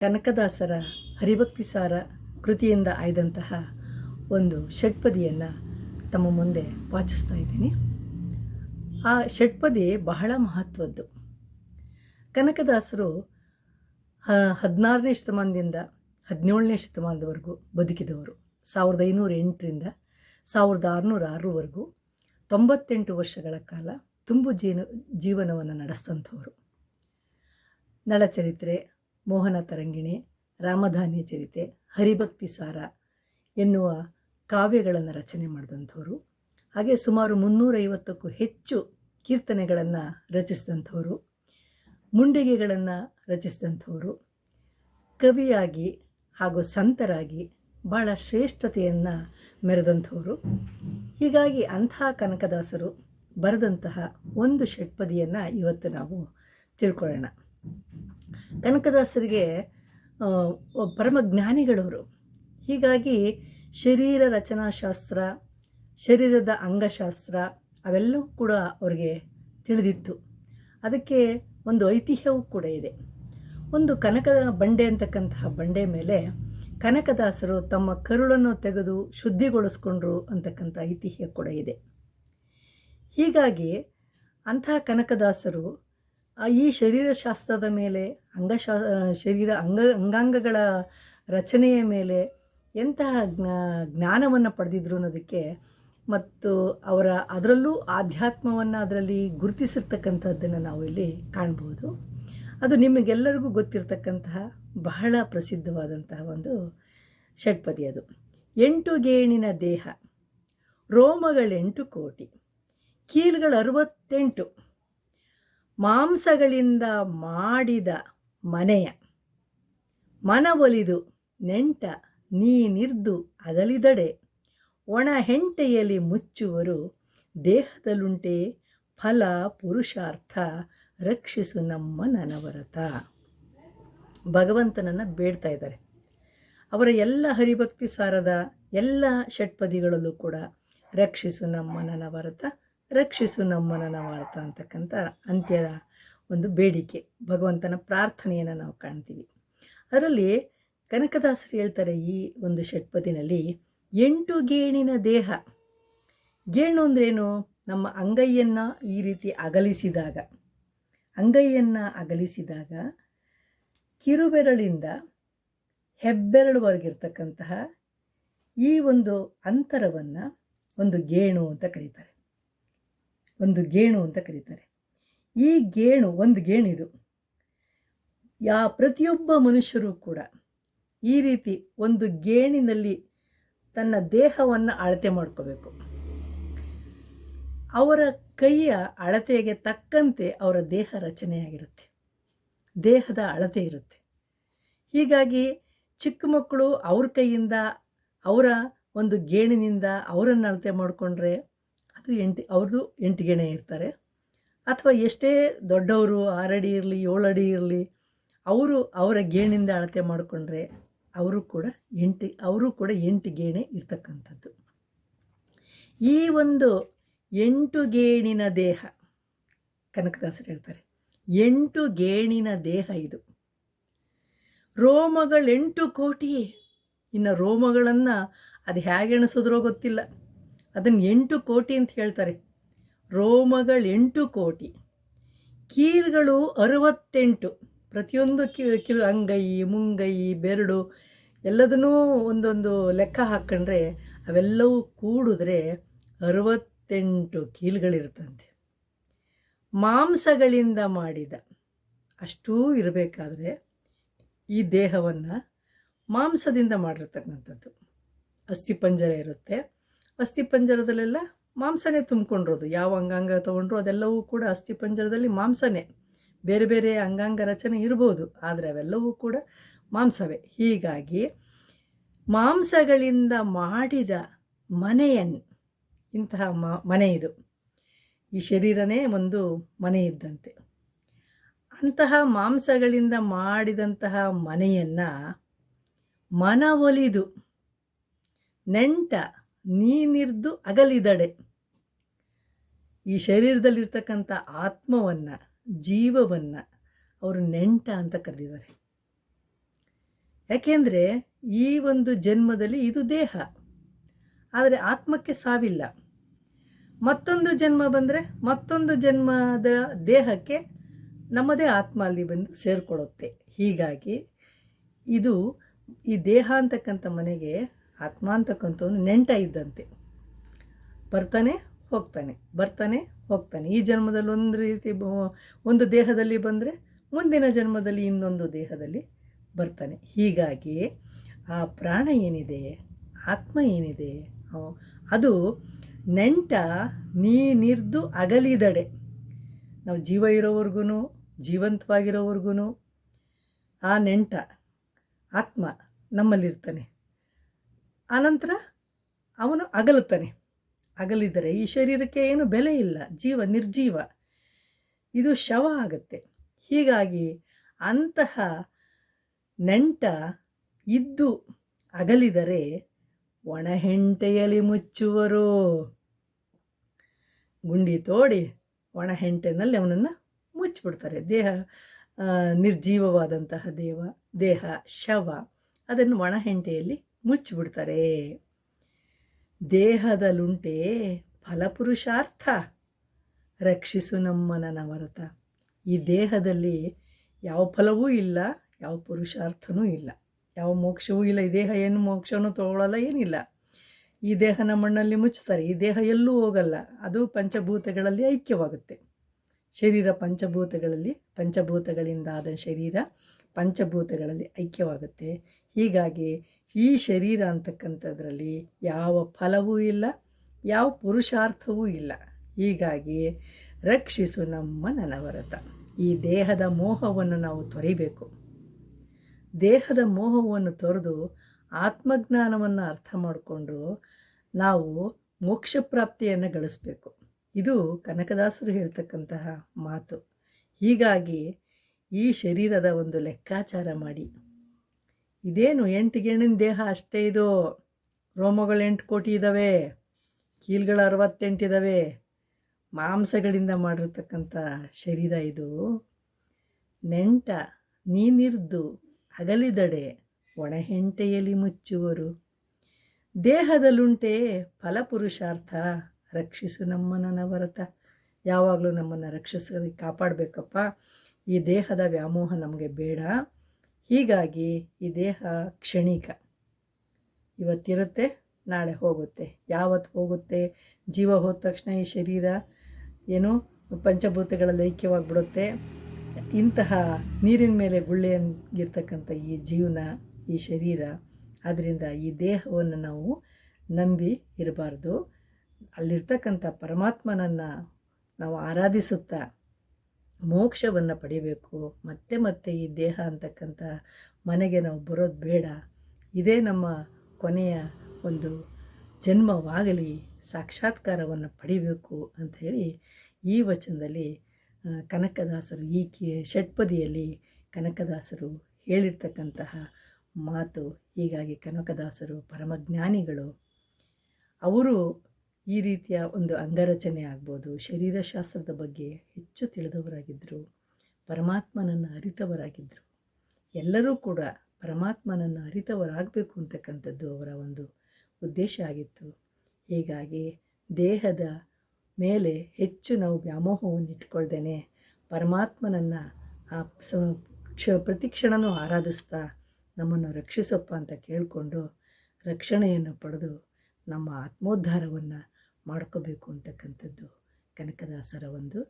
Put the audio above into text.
ಕನಕದಾಸರ ಹರಿಭಕ್ತಿ ಸಾರ ಕೃತಿಯಿಂದ ಆಯ್ದಂತಹ ಒಂದು ಷಟ್ಪದಿಯನ್ನು ತಮ್ಮ ಮುಂದೆ ವಾಚಿಸ್ತಾ ಇದ್ದೀನಿ. ಆ ಷಟ್ಪದಿ ಬಹಳ ಮಹತ್ವದ್ದು. ಕನಕದಾಸರು ಹದಿನಾರನೇ ಶತಮಾನದಿಂದ ಹದಿನೇಳನೇ ಶತಮಾನದವರೆಗೂ ಬದುಕಿದವರು. ಸಾವಿರದ ಐನೂರ ಎಂಟರಿಂದ ಸಾವಿರದ ಆರುನೂರ ಆರರವರೆಗೂ ತೊಂಬತ್ತೆಂಟು ವರ್ಷಗಳ ಕಾಲ ತುಂಬು ಜೀನ, ಜೀವನವನ್ನು ನಡೆಸಂಥವರು ನಳಚರಿತ್ರೆ ಮೋಹನ ತರಂಗಿಣಿ, ರಾಮಧಾನ್ಯ ಚರಿತೆ, ಹರಿಭಕ್ತಿ ಸಾರ ಎನ್ನುವ ಕಾವ್ಯಗಳನ್ನು ರಚನೆ ಮಾಡಿದಂಥವರು. ಹಾಗೆ ಸುಮಾರು ಮುನ್ನೂರೈವತ್ತಕ್ಕೂ ಹೆಚ್ಚು ಕೀರ್ತನೆಗಳನ್ನು ರಚಿಸಿದಂಥವರು. ಮುಂಡಿಗೆಗಳನ್ನು ರಚಿಸಿದಂಥವರು. ಕವಿಯಾಗಿ ಹಾಗೂ ಸಂತರಾಗಿ ಭಾಳ ಶ್ರೇಷ್ಠತೆಯನ್ನು ಮೆರೆದಂಥವರು. ಹೀಗಾಗಿ ಅಂಥ ಕನಕದಾಸರು ಬರೆದಂತಹ ಒಂದು ಷಟ್ಪದಿಯನ್ನು ಇವತ್ತು ನಾವು ತಿಳ್ಕೊಳ್ಳೋಣ. ಕನಕದಾಸರಿಗೆ ಪರಮ ಜ್ಞಾನಿಗಳವರು ಹೀಗಾಗಿ ಶರೀರ ರಚನಾಶಾಸ್ತ್ರ, ಶರೀರದ ಅಂಗಶಾಸ್ತ್ರ ಅವೆಲ್ಲವೂ ಕೂಡ ಅವರಿಗೆ ತಿಳಿದಿತ್ತು. ಅದಕ್ಕೆ ಒಂದು ಐತಿಹ್ಯವೂ ಕೂಡ ಇದೆ. ಒಂದು ಕನಕದ ಬಂಡೆ ಅಂತಕ್ಕಂತಹ ಬಂಡೆ ಮೇಲೆ ಕನಕದಾಸರು ತಮ್ಮ ಕರುಳನ್ನು ತೆಗೆದು ಶುದ್ಧಿಗೊಳಿಸ್ಕೊಂಡ್ರು ಅಂತಕ್ಕಂಥ ಐತಿಹ್ಯ ಕೂಡ ಇದೆ. ಹೀಗಾಗಿ ಅಂತಹ ಕನಕದಾಸರು ಈ ಶರೀರಶಾಸ್ತ್ರದ ಮೇಲೆ ಅಂಗಶಾ ಶರೀರ ಅಂಗ, ಅಂಗಾಂಗಗಳ ರಚನೆಯ ಮೇಲೆ ಎಂತಹ ಜ್ಞಾ, ಜ್ಞಾನವನ್ನು ಪಡೆದಿದ್ರು ಅನ್ನೋದಕ್ಕೆ ಮತ್ತು ಅವರ ಅದರಲ್ಲೂ ಆಧ್ಯಾತ್ಮವನ್ನು ಅದರಲ್ಲಿ ಗುರುತಿಸಿರ್ತಕ್ಕಂಥದ್ದನ್ನು ನಾವು ಇಲ್ಲಿ ಕಾಣ್ಬೋದು. ಅದು ನಿಮಗೆಲ್ಲರಿಗೂ ಗೊತ್ತಿರತಕ್ಕಂತಹ ಬಹಳ ಪ್ರಸಿದ್ಧವಾದಂತಹ ಒಂದು ಷಟ್ಪದಿ ಅದು. ಎಂಟು ಗೇಣಿನ ದೇಹ, ರೋಮಗಳೆಂಟು ಕೋಟಿ ಕೀಲ್ಗಳು ಅರವತ್ತೆಂಟು ಮಾಂಸಗಳಿಂದ ಮಾಡಿದ ಮನೆಯ. ಮನವೊಲಿದು ನೆಂಟ ನೀನಿರ್ದು ಅಗಲಿದಡೆ. ಒಣ ಹೆಂಟೆಯಲ್ಲಿ ಮುಚ್ಚುವರು ದೇಹದಲ್ಲುಂಟೆ ಫಲ ಪುರುಷಾರ್ಥ ರಕ್ಷಿಸು ನಮ್ಮ ನನವರತ. ಭಗವಂತನನ್ನು ಬೇಡ್ತಾ ಇದ್ದಾರೆ. ಅವರ ಎಲ್ಲ ಹರಿಭಕ್ತಿ ಸಾರದ ಎಲ್ಲ ಷಟ್ಪದಿಗಳಲ್ಲೂ ಕೂಡ ರಕ್ಷಿಸು ನಮ್ಮ ನನವರತ. ರಕ್ಷಿಸು ನಮ್ಮನ್ನು ನಾವು ಅರ್ಥ ಅಂತಕ್ಕಂಥ ಅಂತ್ಯದ ಒಂದು ಬೇಡಿಕೆ, ಭಗವಂತನ ಪ್ರಾರ್ಥನೆಯನ್ನು ನಾವು ಕಾಣ್ತೀವಿ. ಅದರಲ್ಲಿ ಕನಕದಾಸರು ಹೇಳ್ತಾರೆ ಈ ಒಂದು ಷಟ್ಪದಿನಲ್ಲಿ, ಎಂಟು ಗೇಣಿನ ದೇಹ. ಗೇಣು ಅಂದ್ರೇನು? ನಮ್ಮ ಅಂಗೈಯನ್ನು ಈ ರೀತಿ ಅಗಲಿಸಿದಾಗ. ಅಂಗೈಯನ್ನು ಅಗಲಿಸಿದಾಗ ಕಿರುಬೆರಳಿಂದ ಹೆಬ್ಬೆರಳುವರೆಗಿರ್ತಕ್ಕಂತಹ ಈ ಒಂದು ಅಂತರವನ್ನು ಒಂದು ಗೇಣು ಅಂತ ಕರೀತಾರೆ. ಒಂದು ಗೇಣು ಅಂತ ಕರೀತಾರೆ. ಈ ಗೇಣು ಒಂದು ಗೇಣಿದು. ಯಾ ಪ್ರತಿಯೊಬ್ಬ ಮನುಷ್ಯರು ಕೂಡ ಈ ರೀತಿ ಒಂದು ಗೇಣಿನಲ್ಲಿ ತನ್ನ ದೇಹವನ್ನು ಅಳತೆ ಮಾಡ್ಕೋಬೇಕು. ಅವರ ಕೈಯ ಅಳತೆಗೆ ತಕ್ಕಂತೆ ಅವರ ದೇಹ ರಚನೆಯಾಗಿರುತ್ತೆ. ದೇಹದ ಅಳತೆ ಇರುತ್ತೆ. ಹೀಗಾಗಿ ಚಿಕ್ಕ ಮಕ್ಕಳು ಅವ್ರ ಕೈಯಿಂದ, ಅವರ ಒಂದು ಗೇಣಿನಿಂದ ಅವರನ್ನು ಅಳತೆ ಮಾಡಿಕೊಂಡ್ರೆ ಅದು ಎಂಟು, ಅವ್ರದ್ದು ಎಂಟು ಗೆಣೆ ಇರ್ತಾರೆ. ಅಥವಾ ಎಷ್ಟೇ ದೊಡ್ಡವರು ಆರಡಿ ಇರಲಿ, ಏಳಡಿ ಇರಲಿ, ಅವರು ಅವರ ಗೇಣಿಂದ ಅಳತೆ ಮಾಡಿಕೊಂಡ್ರೆ ಅವರು ಕೂಡ ಎಂಟು, ಅವರು ಕೂಡ ಎಂಟು ಗೇಣೆ ಇರ್ತಕ್ಕಂಥದ್ದು. ಈ ಒಂದು ಎಂಟು ಗೇಣಿನ ದೇಹ, ಕನಕದಾಸರು ಹೇಳ್ತಾರೆ, ಎಂಟು ಗೇಣಿನ ದೇಹ ಇದು. ರೋಮಗಳೆಂಟು ಕೋಟಿ ಇನ್ನು ರೋಮಗಳನ್ನು ಅದು ಹೇಗೆ ಎಣಿಸಿದ್ರೋ ಗೊತ್ತಿಲ್ಲ. ಅದನ್ನು ಎಂಟು ಕೋಟಿ ಅಂತ ಹೇಳ್ತಾರೆ. ರೋಮಗಳು ಎಂಟು ಕೋಟಿ. ಕೀಲುಗಳು ಅರವತ್ತೆಂಟು. ಪ್ರತಿಯೊಂದು ಕಿ ಕಿಲು ಅಂಗೈ, ಮುಂಗೈ, ಬೆರಡು ಎಲ್ಲದನ್ನೂ ಒಂದೊಂದು ಲೆಕ್ಕ ಹಾಕ್ಕೊಂಡ್ರೆ ಅವೆಲ್ಲವೂ ಕೂಡಿದ್ರೆ ಅರವತ್ತೆಂಟು ಕೀಲುಗಳಿರುತ್ತಂತೆ. ಮಾಂಸಗಳಿಂದ ಮಾಡಿದ ಅಷ್ಟೂ ಇರಬೇಕಾದ್ರೆ ಈ ದೇಹವನ್ನು ಮಾಂಸದಿಂದ ಮಾಡಿರ್ತಕ್ಕಂಥದ್ದು. ಅಸ್ಥಿಪಂಜರ ಇರುತ್ತೆ. ಅಸ್ಥಿಪಂಜರದಲ್ಲೆಲ್ಲ ಮಾಂಸನೇ ತುಂಬಿಕೊಂಡಿರೋದು. ಯಾವ ಅಂಗಾಂಗ ತೊಗೊಂಡ್ರು ಅದೆಲ್ಲವೂ ಕೂಡ ಅಸ್ಥಿಪಂಜರದಲ್ಲಿ ಮಾಂಸನೇ. ಬೇರೆ ಬೇರೆ ಅಂಗಾಂಗ ರಚನೆ ಇರ್ಬೋದು, ಆದರೆ ಅವೆಲ್ಲವೂ ಕೂಡ ಮಾಂಸವೇ. ಹೀಗಾಗಿ ಮಾಂಸಗಳಿಂದ ಮಾಡಿದ ಮನೆಯನ್ನು ಇಂತಹ ಮನೆ ಇದು. ಈ ಶರೀರನೇ ಒಂದು ಮನೆ ಇದ್ದಂತೆ. ಅಂತಹ ಮಾಂಸಗಳಿಂದ ಮಾಡಿದಂತಹ ಮನೆಯನ್ನು ಮನವೊಲಿದು, ನೆಂಟ ನೀನಿರ್ದು ಅಗಲಿದಡೆ. ಈ ಶರೀರದಲ್ಲಿರ್ತಕ್ಕಂಥ ಆತ್ಮವನ್ನು, ಜೀವವನ್ನು ಅವರು ನೆಂಟ ಅಂತ ಕರೆದಿದ್ದಾರೆ. ಯಾಕೆಂದರೆ ಈ ಒಂದು ಜನ್ಮದಲ್ಲಿ ಇದು ದೇಹ. ಆದರೆ ಆತ್ಮಕ್ಕೆ ಸಾವಿಲ್ಲ. ಮತ್ತೊಂದು ಜನ್ಮ ಬಂದರೆ ಮತ್ತೊಂದು ಜನ್ಮದ ದೇಹಕ್ಕೆ ನಮ್ಮದೇ ಆತ್ಮ ಅಲ್ಲಿ ಬಂದು ಸೇರಿಕೊಳ್ಳುತ್ತೆ ಹೀಗಾಗಿ ಇದು ಈ ದೇಹ ಅಂತಕ್ಕಂಥ ಮನೆಗೆ ಆತ್ಮ ಅಂತಕ್ಕಂಥವನು ನೆಂಟ ಇದ್ದಂತೆ. ಬರ್ತಾನೆ, ಹೋಗ್ತಾನೆ. ಬರ್ತಾನೆ, ಹೋಗ್ತಾನೆ. ಈ ಜನ್ಮದಲ್ಲಿ ಒಂದು ರೀತಿ ಒಂದು ದೇಹದಲ್ಲಿ ಬಂದರೆ ಮುಂದಿನ ಜನ್ಮದಲ್ಲಿ ಇನ್ನೊಂದು ದೇಹದಲ್ಲಿ ಬರ್ತಾನೆ. ಹೀಗಾಗಿ ಆ ಪ್ರಾಣ ಏನಿದೆ, ಆತ್ಮ ಏನಿದೆ ಅದು ನೆಂಟ ನೀ ನಿರ್ದು ಅಗಲಿದಡೆ. ನಾವು ಜೀವ ಇರೋವರೆಗೂ ಜೀವಂತವಾಗಿರೋವರೆಗೂ ಆ ನೆಂಟ, ಆತ್ಮ ನಮ್ಮಲ್ಲಿರ್ತಾನೆ. ಆನಂತರ ಅವನು ಅಗಲುತ್ತಾನೆ. ಅಗಲಿದರೆ ಈ ಶರೀರಕ್ಕೆ ಏನು ಬೆಲೆ ಇಲ್ಲ, ಜೀವ ನಿರ್ಜೀವ. ಇದು ಶವ ಆಗುತ್ತೆ. ಹೀಗಾಗಿ ಅಂತಹ ನೆಂಟ ಇದ್ದು ಅಗಲಿದರೆ ಒಣಹೆಂಟೆಯಲ್ಲಿ ಮುಚ್ಚುವರು. ಗುಂಡಿ ತೋಡಿ ಒಣಹೆಂಟೆನಲ್ಲಿ ಅವನನ್ನು ಮುಚ್ಚಿಬಿಡ್ತಾರೆ. ದೇಹ ನಿರ್ಜೀವವಾದಂತಹ ದೇವ, ದೇಹ, ಶವ. ಅದನ್ನು ಒಣಹೆಂಟೆಯಲ್ಲಿ ಮುಚ್ಚಿಬಿಡ್ತಾರೆ. ದೇಹದಲ್ಲುಂಟೆ ಫಲಪುರುಷಾರ್ಥ. ರಕ್ಷಿಸು ನಮ್ಮ ನನವರತ ಈ ದೇಹದಲ್ಲಿ ಯಾವ ಫಲವೂ ಇಲ್ಲ, ಯಾವ ಪುರುಷಾರ್ಥನೂ ಇಲ್ಲ. ಯಾವ ಮೋಕ್ಷವೂ ಇಲ್ಲ, ಈ ದೇಹ ಏನು ಮೋಕ್ಷವೂ ತಗೊಳ್ಳಲ್ಲ ಏನಿಲ್ಲ. ಈ ದೇಹನ ಮಣ್ಣಲ್ಲಿ ಮುಚ್ತಾರೆ, ಈ ದೇಹ ಎಲ್ಲೂ ಹೋಗಲ್ಲ. ಅದು ಪಂಚಭೂತಗಳಲ್ಲಿ ಐಕ್ಯವಾಗುತ್ತೆ. ಶರೀರ ಪಂಚಭೂತಗಳಲ್ಲಿ, ಪಂಚಭೂತಗಳಿಂದಾದ ಶರೀರ ಪಂಚಭೂತಗಳಲ್ಲಿ ಐಕ್ಯವಾಗುತ್ತೆ. ಹೀಗಾಗಿ ಈ ಶರೀರ ಅಂತಕ್ಕಂಥದ್ರಲ್ಲಿ ಯಾವ ಫಲವೂ ಇಲ್ಲ, ಯಾವ ಪುರುಷಾರ್ಥವೂ ಇಲ್ಲ. ಹೀಗಾಗಿ ರಕ್ಷಿಸು ನಮ್ಮ ನನವರತ. ಈ ದೇಹದ ಮೋಹವನ್ನು ನಾವು ತೊರೆಯಬೇಕು ದೇಹದ ಮೋಹವನ್ನು ತೊರೆದು ಆತ್ಮಜ್ಞಾನವನ್ನು ಅರ್ಥ ಮಾಡಿಕೊಂಡು ನಾವು ಮೋಕ್ಷ ಪ್ರಾಪ್ತಿಯನ್ನು ಗಳಿಸಬೇಕು. ಇದು ಕನಕದಾಸರು ಹೇಳ್ತಕ್ಕಂತಹ ಮಾತು. ಹೀಗಾಗಿ ಈ ಶರೀರದ ಒಂದು ಲೆಕ್ಕಾಚಾರ ಮಾಡಿ. ಇದೇನು ಎಂಟು ಗೇಣಿನ ದೇಹ ಅಷ್ಟೇ ಇದು? ರೋಮಗಳು ಎಂಟು ಕೋಟಿ ಇದ್ದಾವೆ ಕೀಲ್ಗಳು ಅರವತ್ತೆಂಟಿದ್ದಾವೆ ಮಾಂಸಗಳಿಂದ ಮಾಡಿರ್ತಕ್ಕಂಥ ಶರೀರ ಇದು. ನೆಂಟ, ನೀನಿರ್ದು ಅಗಲಿದಡೆ ಒಣಹೆಂಟೆಯಲ್ಲಿ ಮುಚ್ಚುವರು. ದೇಹದಲ್ಲುಂಟೆ ಫಲಪುರುಷಾರ್ಥ, ರಕ್ಷಿಸು ನಮ್ಮನ್ನು ನವರತ ಯಾವಾಗಲೂ ನಮ್ಮನ್ನು ರಕ್ಷಿಸಿ ಕಾಪಾಡಬೇಕಪ್ಪ. ಈ ದೇಹದ ವ್ಯಾಮೋಹ ನಮಗೆ ಬೇಡ. ಹೀಗಾಗಿ ಈ ದೇಹ ಕ್ಷಣಿಕ. ಇವತ್ತಿರುತ್ತೆ, ನಾಳೆ ಹೋಗುತ್ತೆ. ಯಾವತ್ತು ಹೋಗುತ್ತೆ? ಜೀವ ಹೋದ ತಕ್ಷಣ ಈ ಶರೀರ ಏನು ಪಂಚಭೂತಗಳಲ್ಲಿ ಐಕ್ಯವಾಗಿಬಿಡುತ್ತೆ. ಇಂತಹ ನೀರಿನ ಮೇಲೆ ಗುಳ್ಳೆಯಂಗಿರ್ತಕ್ಕಂಥ ಈ ಜೀವನ, ಈ ಶರೀರ ಆದ್ದರಿಂದ ಈ ದೇಹವನ್ನು ನಾವು ನಂಬಿ ಇರಬಾರ್ದು. ಅಲ್ಲಿರ್ತಕ್ಕಂಥ ಪರಮಾತ್ಮನನ್ನು ನಾವು ಆರಾಧಿಸುತ್ತಾ ಮೋಕ್ಷವನ್ನು ಪಡಿಬೇಕು, ಮತ್ತೆ ಮತ್ತೆ ಈ ದೇಹ ಅಂತಕ್ಕಂಥ ಮನೆಗೆ ನಾವು ಬರೋದು ಬೇಡ. ಇದೇ ನಮ್ಮ ಕೊನೆಯ ಒಂದು ಜನ್ಮವಾಗಲಿ, ಸಾಕ್ಷಾತ್ಕಾರವನ್ನು ಪಡಿಬೇಕು ಹೇಳಿ ಈ ವಚನದಲ್ಲಿ ಕನಕದಾಸರು ಈ ಷಟ್ಪದಿಯಲ್ಲಿ ಕನಕದಾಸರು ಹೇಳಿರ್ತಕ್ಕಂತಹ ಮಾತು. ಹೀಗಾಗಿ ಕನಕದಾಸರು ಪರಮಜ್ಞಾನಿಗಳು. ಅವರು ಈ ರೀತಿಯ ಒಂದು ಅಂಗರಚನೆ ಆಗ್ಬೋದು. ಶರೀರಶಾಸ್ತ್ರದ ಬಗ್ಗೆ ಹೆಚ್ಚು ತಿಳಿದವರಾಗಿದ್ದರು ಪರಮಾತ್ಮನನ್ನು ಅರಿತವರಾಗಿದ್ದರು ಎಲ್ಲರೂ ಕೂಡ ಪರಮಾತ್ಮನನ್ನು ಅರಿತವರಾಗಬೇಕು ಅಂತಕ್ಕಂಥದ್ದು ಅವರ ಒಂದು ಉದ್ದೇಶ ಆಗಿತ್ತು. ಹೀಗಾಗಿ ದೇಹದ ಮೇಲೆ ಹೆಚ್ಚು ನಾವು ವ್ಯಾಮೋಹವನ್ನು ಇಟ್ಕೊಳ್ದೇನೆ ಪರಮಾತ್ಮನನ್ನು ಆ ಸ ಕ್ಷ ಪ್ರತಿಕ್ಷಣನೂ ಆರಾಧಿಸ್ತಾ ನಮ್ಮನ್ನು ರಕ್ಷಿಸಪ್ಪ ಅಂತ ಕೇಳಿಕೊಂಡು ರಕ್ಷಣೆಯನ್ನು ಪಡೆದು ನಮ್ಮ ಆತ್ಮೋದ್ಧಾರವನ್ನು ಮಾಡ್ಕೋಬೇಕು ಅಂತಕ್ಕಂಥದ್ದು ಕನಕದಾಸರ ಒಂದು